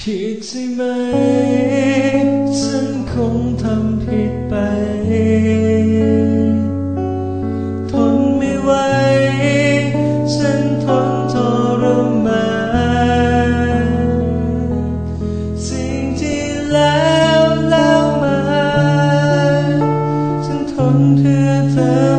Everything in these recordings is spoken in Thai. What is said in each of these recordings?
ผิดใช่ไหม ฉันคงทำผิดไป ทนไม่ไหว ฉันทนทรมานสิ่งที่แล้วแล้วมา ฉันทนเพื่อเธอ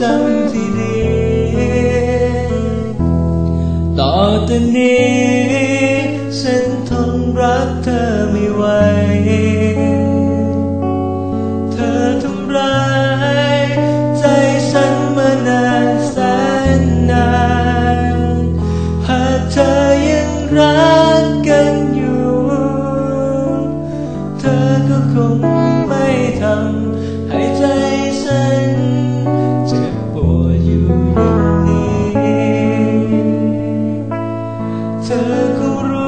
จำที่ดี ต่อแต่นี้ฉันทนรักเธอไม่ไหว Tegur